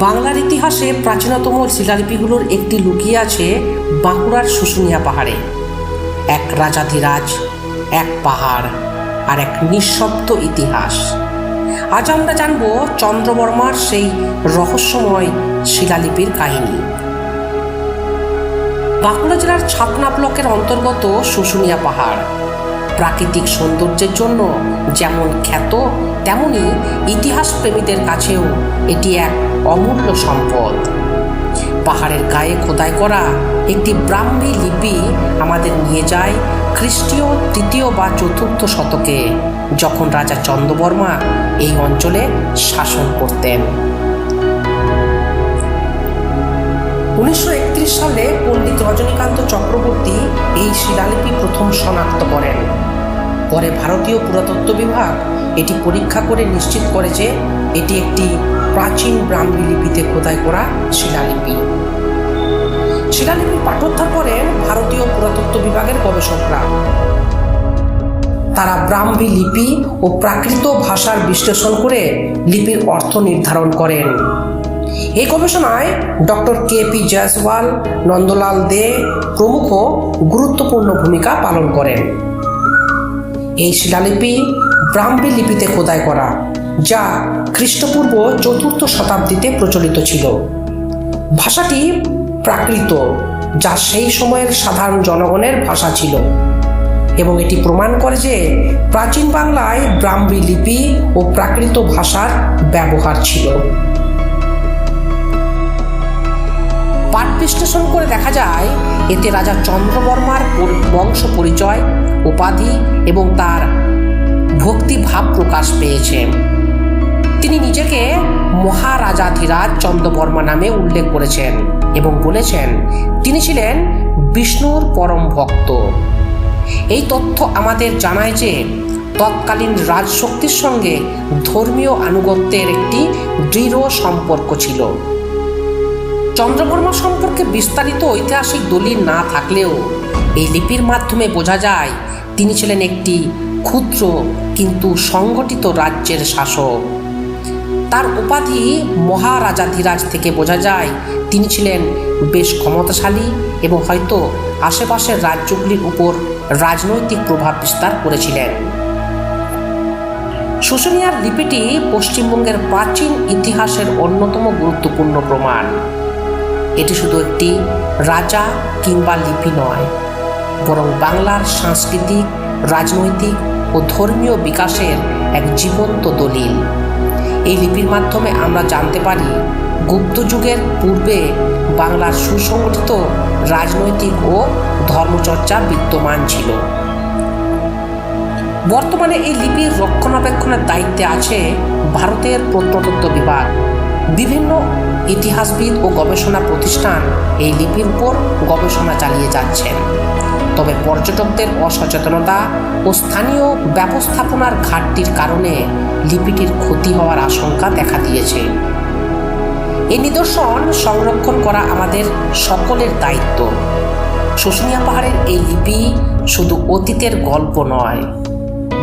বাংলার ইতিহাসে প্রাচীনতম শিলালিপিগুলোর একটি লুকিয়ে আছে বাঁকুড়ার শুশুনিয়া পাহাড়ে। এক রাজাধিরাজ, এক পাহাড়, আর এক নিঃশব্দ ইতিহাস। আজ আমরা জানব চন্দ্রবর্মার সেই রহস্যময় শিলালিপির কাহিনী। বাঁকুড়া জেলার ছাতনা ব্লকের অন্তর্গত শুশুনিয়া পাহাড়। প্রাকৃতিক সৌন্দর্যের জন্য যেমন খ্যাত, তেমনি ইতিহাস প্রেমীদের কাছেও এটি এক অমূল্য সম্পদ। পাহাড়ের গায়ে খোদাই করা একটি ব্রাহ্মী লিপি আমাদের নিয়ে যায় খ্রিস্টীয় তৃতীয় বা চতুর্থ শতকে, যখন রাজা চন্দ্রবর্মা এই অঞ্চলে শাসন করতেন। উনিশশো একত্রিশ সালে পণ্ডিত রজনীকান্ত চক্রবর্তী এই শিলালিপি প্রথম শনাক্ত করেন। পরে ভারতীয় পুরাতত্ত্ব বিভাগ এটি পরীক্ষা করে নিশ্চিত করে যে এটি একটি প্রাচীন ব্রাহ্মী লিপিতে খোদাই করা শিলালিপি। শিলালিপি পাঠোদ্ধার করেন ভারতীয় পুরাতত্ত্ব বিভাগের গবেষকরা তারা ব্রাহ্মী লিপি ও প্রাকৃত ভাষার বিশ্লেষণ করে লিপির অর্থ নির্ধারণ করেন। এই গবেষণায় doctor K P Jayaswal, Nandalal De প্রমুখ গুরুত্বপূর্ণ ভূমিকা পালন করেন। এই শিলালিপি ব্রাহ্মী লিপিতে খোদাই করা, যা খ্রিস্টপূর্ব চতুর্থ শতাব্দীতে প্রচলিত ছিল। ভাষাটি প্রাকৃত, যা সেই সময়ের সাধারণ জনগণের ভাষা ছিল। এবং এটি প্রমাণ করে যে প্রাচীন বাংলায় ব্রাহ্মী লিপি ও প্রাকৃত ভাষার ব্যবহার ছিল। বিশ্লেষণ করে দেখা যায়, এতে রাজা চন্দ্রবর্মার বংশ পরিচয়, উপাধি এবং তার ভক্তিভাব প্রকাশ পেয়েছে। তিনি নিজেকে মহারাজাধিরাজ চন্দ্রবর্মা নামে উল্লেখ করেছেন এবং বলেছেন, তিনি ছিলেন বিষ্ণুর পরম ভক্ত। এই তথ্য আমাদের জানায় যে তৎকালীন রাজশক্তির সঙ্গে ধর্মীয় আনুগত্যের একটি দৃঢ় সম্পর্ক ছিল। চন্দ্রবর্মা সম্পর্কে বিস্তারিত ঐতিহাসিক দলিল না থাকলেও এই লিপির মাধ্যমে বোঝা যায়, তিনি ছিলেন একটি ক্ষুদ্র কিন্তু সংগঠিত রাজ্যের শাসক। তার উপাধি মহারাজাধিরাজ থেকে বোঝা যায়, তিনি ছিলেন বেশ ক্ষমতাশালী এবং হয়তো আশেপাশের রাজ্যগুলির উপর রাজনৈতিক প্রভাব বিস্তার করেছিলেন। শুশুনিয়ার লিপিটি পশ্চিমবঙ্গের প্রাচীন ইতিহাসের অন্যতম গুরুত্বপূর্ণ প্রমাণ। এটি শুধু একটি রাজা কিংবা লিপি নয়, বরং বাংলার সাংস্কৃতিক, রাজনৈতিক ও ধর্মীয় বিকাশের এক জীবন্ত দলিল। এই লিপির মাধ্যমে আমরা জানতে পারি, গুপ্ত যুগের পূর্বে বাংলার সুসংগঠিত রাজনৈতিক ও ধর্মচর্চা বিদ্যমান ছিল। বর্তমানে এই লিপির রক্ষণাবেক্ষণের দায়িত্বে আছে ভারতের প্রত্নতত্ত্ব বিভাগ। বিভিন্ন ইতিহাসবিদ ও গবেষণা প্রতিষ্ঠান এই লিপির উপর গবেষণা চালিয়ে যাচ্ছেন। তবে পর্যটকদের অসচেতনতা ও স্থানীয় ব্যবস্থাপনার ঘাটতির কারণে লিপিটির ক্ষতি হওয়ার আশঙ্কা দেখা দিয়েছে। এই নিদর্শন সংরক্ষণ করা আমাদের সকলের দায়িত্ব। শুশুনিয়া পাহাড়ের এই লিপি শুধু অতীতের গল্প নয়,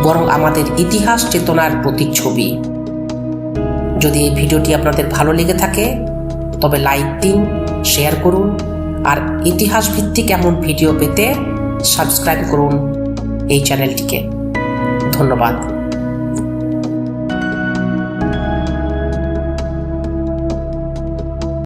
বরং আমাদের ইতিহাস চেতনার প্রতিচ্ছবি। যদি এই ভিডিওটি আপনাদের ভালো লেগে থাকে, তবে লাইক দিন, শেয়ার করুন, আর ইতিহাস ভিত্তিক এমন ভিডিও পেতে সাবস্ক্রাইব করুন এই চ্যানেলটিকে। ধন্যবাদ।